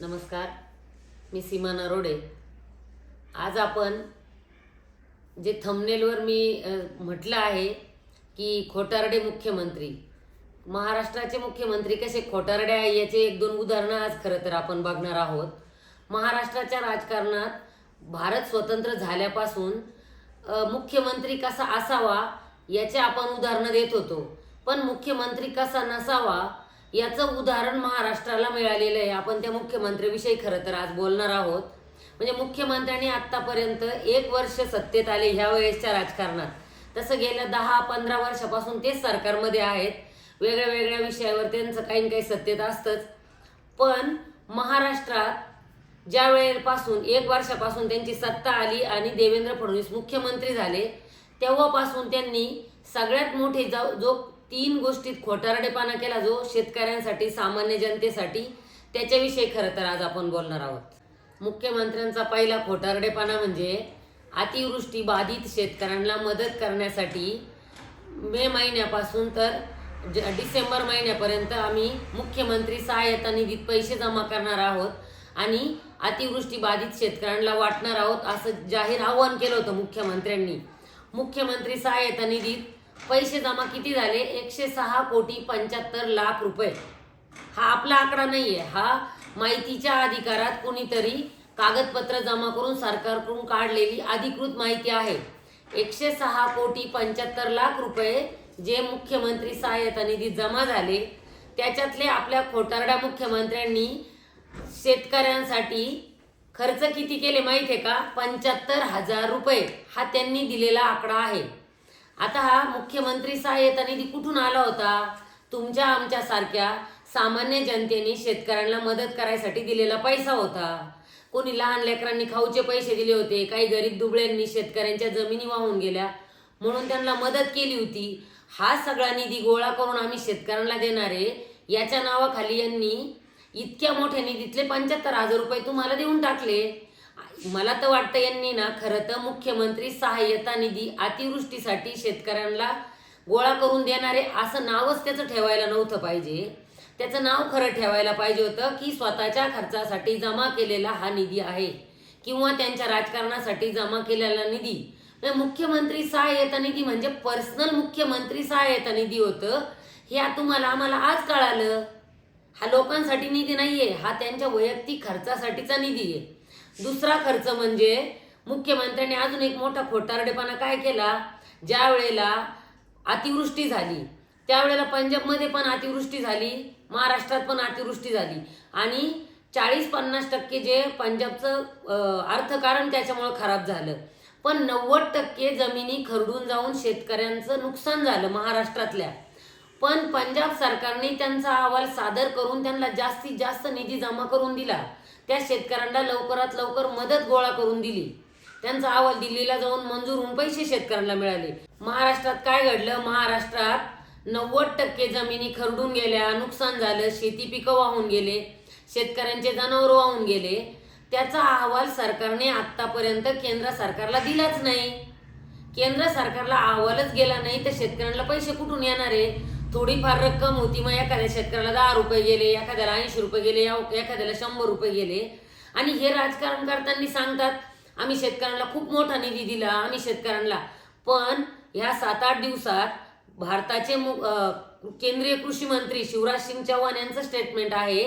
नमस्कार मी सीमा नरोडे. आज आपण जे थंबनेलवर मी म्हटलं आहे की खोटारडे मुख्यमंत्री. महाराष्ट्राचे मुख्यमंत्री कसे खोटारडे आहे याचे एक दोन उदाहरणं आज खरं तर आपण बघणार आहोत. महाराष्ट्राच्या राजकारणात भारत स्वतंत्र झाल्यापासून मुख्यमंत्री कसा असावा याचे आपण उदाहरणं देत होतो. पण मुख्यमंत्री कसा नसावा याचं उदाहरण महाराष्ट्राला मिळालेलं आहे. आपण त्या मुख्यमंत्र्याविषयी खरं तर आज बोलणार आहोत. म्हणजे मुख्यमंत्र्यांनी आत्तापर्यंत एक वर्ष सत्तेत आले ह्या वेळेसच्या राजकारणात. तसं गेल्या दहा पंधरा वर्षापासून तेच सरकारमध्ये आहेत. वेगळ्या वेगळ्या विषयावर त्यांचं काही ना काही सत्तेत असतंच. पण महाराष्ट्रात ज्या वेळेपासून एक वर्षापासून त्यांची सत्ता आली आणि देवेंद्र फडणवीस मुख्यमंत्री झाले तेव्हापासून त्यांनी सगळ्यात मोठे जो जो तीन गोष्टीत खोटारडेपणा केला जो शेतकऱ्यांसाठी सामान्य जनतेसाठी त्याच्याविषयी खरं तर आज आपण बोलणार आहोत. मुख्यमंत्र्यांचा पहिला खोटारडेपणा म्हणजे अतिवृष्टी बाधित शेतकऱ्यांना मदत करण्यासाठी मे महिन्यापासून तर ज- डिसेंबर महिन्यापर्यंत आम्ही मुख्यमंत्री सहाय्यता निधीत पैसे जमा करणार आहोत आणि अतिवृष्टी बाधित शेतकऱ्यांना वाटणार आहोत असं जाहीर आवाहन केलं होतं मुख्यमंत्र्यांनी. मुख्यमंत्री सहाय्यता निधीत पैसे जमा किती झाले? एकशे सहा कोटी पंच्याहत्तर लाख रुपये. हा आपला आकडा नाहीये. हा माहितीच्या अधिकारात कुणीतरी कागदपत्र जमा करून सरकारकडून काढलेली अधिकृत माहिती आहे. एकशे सहा कोटी पंच्याहत्तर लाख रुपये जे मुख्यमंत्री सहाय्यता निधीत जमा झाले त्याच्यातले आपल्या खोटारड्या मुख्यमंत्र्यांनी शेतकऱ्यांसाठी खर्च किती केले माहिती आहे का? पंच्याहत्तर हजार रुपये हा त्यांनी दिलेला आकडा आहे. आता हा मुख्यमंत्री सहाय्यता निधी कुठून आला होता? तुमच्या आमच्या सारख्या सामान्य जनतेने शेतकऱ्यांना मदत करायसाठी दिलेला पैसा होता. कोणी लहान लेकरांनी खाऊचे पैसे दिले होते काही गरीब दुबळ्यांनी शेतकऱ्यांच्या जमिनी वाहून गेल्या. म्हणून त्यांना मदत केली होती. हा सगळा निधी गोळा करून आम्ही शेतकऱ्यांना देणारे याच्या नावाखाली यांनी इतक्या मोठ्या निधीतले पंच्याहत्तर हजार रुपये तुम्हाला देऊन टाकले. मला तर वाटतं यांनी ना खरं तर मुख्यमंत्री सहाय्यता निधी अतिवृष्टीसाठी शेतकऱ्यांना गोळा करून देणारे असं नावच त्याचं ठेवायला नव्हतं पाहिजे. त्याचं नाव खरं ठेवायला पाहिजे होतं की स्वतःच्या खर्चासाठी जमा केलेला हा निधी आहे किंवा त्यांच्या राजकारणासाठी जमा केलेला निधी. मुख्यमंत्री सहाय्यता निधी म्हणजे पर्सनल मुख्यमंत्री सहाय्यता निधी होतं. हे तुम्हाला आम्हाला आज कळालं. हा लोकांसाठी निधी नाहीये हा त्यांच्या वैयक्तिक खर्चासाठीचा निधी आहे. दुसरा खर्च म्हणजे मुख्यमंत्र्यांनी अजून एक मोठा खोटारडेपणा काय केला? ज्या वेळेला अतिवृष्टी झाली. त्यावेळेला पंजाबमध्ये पण अतिवृष्टी झाली महाराष्ट्रात पण अतिवृष्टी झाली. आणि चाळीस पन्नास टक्के जे पंजाबचं अर्थकारण त्याच्यामुळं खराब झालं. पण नव्वद टक्के जमिनी खरडून जाऊन शेतकऱ्यांचं नुकसान झालं महाराष्ट्रातल्या. पण पंजाब सरकारने त्यांचा अहवाल सादर करून त्यांना जास्तीत जास्त निधी जमा करून दिला. त्या शेतकऱ्यांना लवकरात लवकर मदत गोळा करून दिली. त्यांचा अहवाल दिल्लीला जाऊन मंजूर होऊन पैसे शेतकऱ्यांना मिळाले. महाराष्ट्रात काय घडलं? महाराष्ट्रात नव्वद टक्के जमिनी खरडून गेल्या नुकसान झालं शेती पिकं वाहून गेले शेतकऱ्यांचे जनावर वाहून गेले. त्याचा अहवाल सरकारने आतापर्यंत केंद्र सरकारला दिलाच नाही. केंद्र सरकारला अहवालच गेला नाही तर शेतकऱ्यांना पैसे कुठून येणार आहे? थोडीफार रक्कम होती मग एखाद्या शेतकऱ्याला दहा रुपये गेले एखाद्याला ऐंशी रुपये गेले या- एखाद्याला शंभर रुपये गेले. आणि हे राजकारण करताना सांगतात आम्ही शेतकऱ्यांना खूप मोठा निधी दिला आम्ही शेतकऱ्यांना. पण ह्या सात आठ दिवसात भारताचे केंद्रीय कृषी मंत्री शिवराज सिंग चौहान यांचं स्टेटमेंट आहे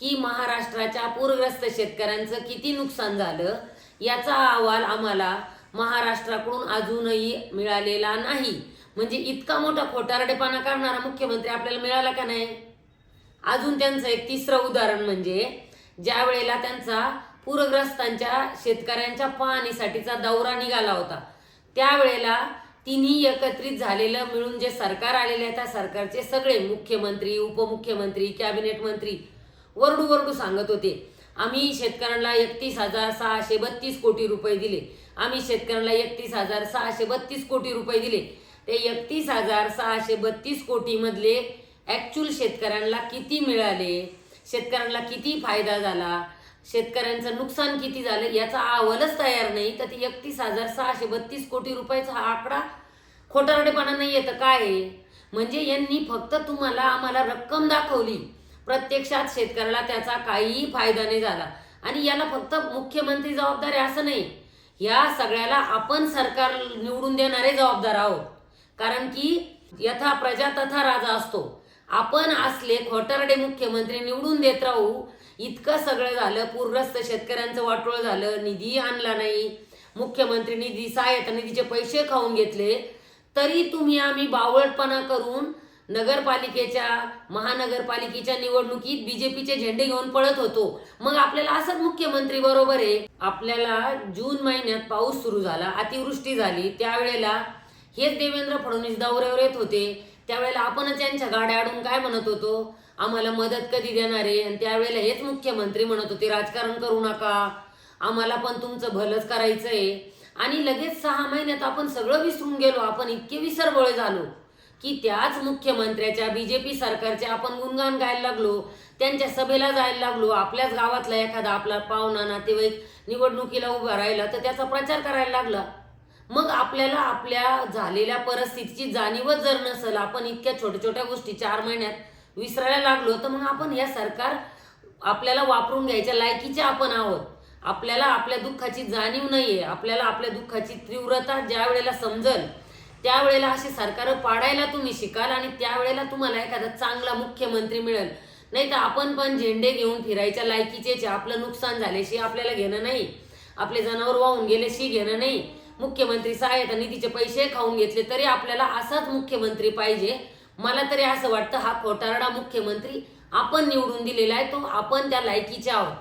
की महाराष्ट्राच्या पूरग्रस्त शेतकऱ्यांचं किती नुकसान झालं याचा अहवाल आम्हाला महाराष्ट्राकडून अजूनही मिळालेला नाही. म्हणजे इतका मोठा खोटारडेपणा काढणारा मुख्यमंत्री आपल्याला मिळाला का नाही? अजून त्यांचं एक तिसरं उदाहरण म्हणजे ज्या वेळेला त्यांचा पूरग्रस्तांच्या शेतकऱ्यांच्या पाहणीसाठीचा दौरा निघाला होता त्यावेळेला तिन्ही एकत्रित झालेलं मिळून जे सरकार आलेले आहे त्या सरकारचे सगळे मुख्यमंत्री उपमुख्यमंत्री कॅबिनेट मंत्री वरडू वरडू सांगत होते. आम्ही शेतकऱ्यांना एकतीस हजार सहाशे बत्तीस कोटी रुपये दिले. आम्ही शेतकऱ्यांना एकतीस हजार सहाशे बत्तीस कोटी रुपये दिले. ते एकतीस हजार सहाशे बत्तीस कोटीमधले ॲक्च्युअल शेतकऱ्यांना किती मिळाले? शेतकऱ्यांना किती फायदा झाला? शेतकऱ्यांचं नुकसान किती झालं? याचा अहवालच तयार नाही. तर ते एकतीस हजार सहाशे बत्तीस कोटी रुपयाचा हा आकडा खोटारडेपणा नाही येतं काय आहे? म्हणजे यांनी फक्त तुम्हाला आम्हाला रक्कम दाखवली. प्रत्यक्षात शेतकऱ्याला त्याचा काहीही फायदा नाही झाला. आणि याला फक्त मुख्यमंत्री जबाबदार आहे असं नाही. या सगळ्याला आपण सरकार निवडून देणारे जबाबदार आहोत. कारण की यथा प्रजा तथा राजा असतो. आपण असले खोटारडे मुख्यमंत्री निवडून देत राहू इतकं सगळं झालं पूरग्रस्त शेतकऱ्यांचं वाटोळ झालं निधी आणला नाही मुख्यमंत्री निधी सहायता निधीचे पैसे खाऊन घेतले तरी तुम्ही आम्ही बावळटपणा करून नगरपालिकेच्या महानगरपालिकेच्या निवडणुकीत बीजेपीचे झेंडे घेऊन पळत होतो. मग आपल्याला असंच मुख्यमंत्री बरोबर आहे. आपल्याला जून महिन्यात पाऊस सुरू झाला अतिवृष्टी झाली त्यावेळेला हेच देवेंद्र फडणवीस दौऱ्यावर येत होते. त्यावेळेला आपणच यांच्या गाड्या अडून काय म्हणत होतो? आम्हाला मदत कधी देणार आहे? आणि त्यावेळेला हेच मुख्यमंत्री म्हणत होते राजकारण करू नका. आम्हाला पण तुमचं भलंच करायचंय. आणि लगेच सहा महिन्यात आपण सगळं विसरून गेलो. आपण इतके विसरबोळे झालो की त्याच मुख्यमंत्र्याच्या बीजेपी सरकारचे आपण गुणगान गायला लागलो. त्यांच्या सभेला जायला लागलो. आपल्याच गावातला एखादा आपला पाहुणा नातेवाईक निवडणुकीला उभा राहिला तर त्याचा प्रचार करायला लागला. मग आपल्याला आपल्या झालेल्या परिस्थितीची जाणीवच जर नसेल आपण इतक्या छोट्या छोट्या गोष्टी चार महिन्यात विसरायला लागलो तर मग आपण या सरकार आपल्याला वापरून घ्यायच्या लायकीचे आपण आहोत. आपल्याला आपल्या दुःखाची जाणीव नाहीये आपल्याला आपल्या दुःखाची तीव्रता ज्या वेळेला समजल त्यावेळेला अशी सरकार पाडायला तुम्ही शिकाल आणि त्यावेळेला तुम्हाला एखादा चांगला मुख्यमंत्री मिळेल. नाही तर आपण पण झेंडे घेऊन फिरायच्या लायकीचे आपलं नुकसान झाल्याशी आपल्याला घेणं नाही आपले जनावर वाहून गेल्याशी घेणं नाही मुख्यमंत्री सहायता निधीचे पैसे खाऊन घेतले तरी आपल्याला असाच मुख्यमंत्री पाहिजे. मला तरी असं वाटतं हा खोटारडा मुख्यमंत्री आपण निवडून दिलेला आहे तो आपण त्या लायकीचे आहोत.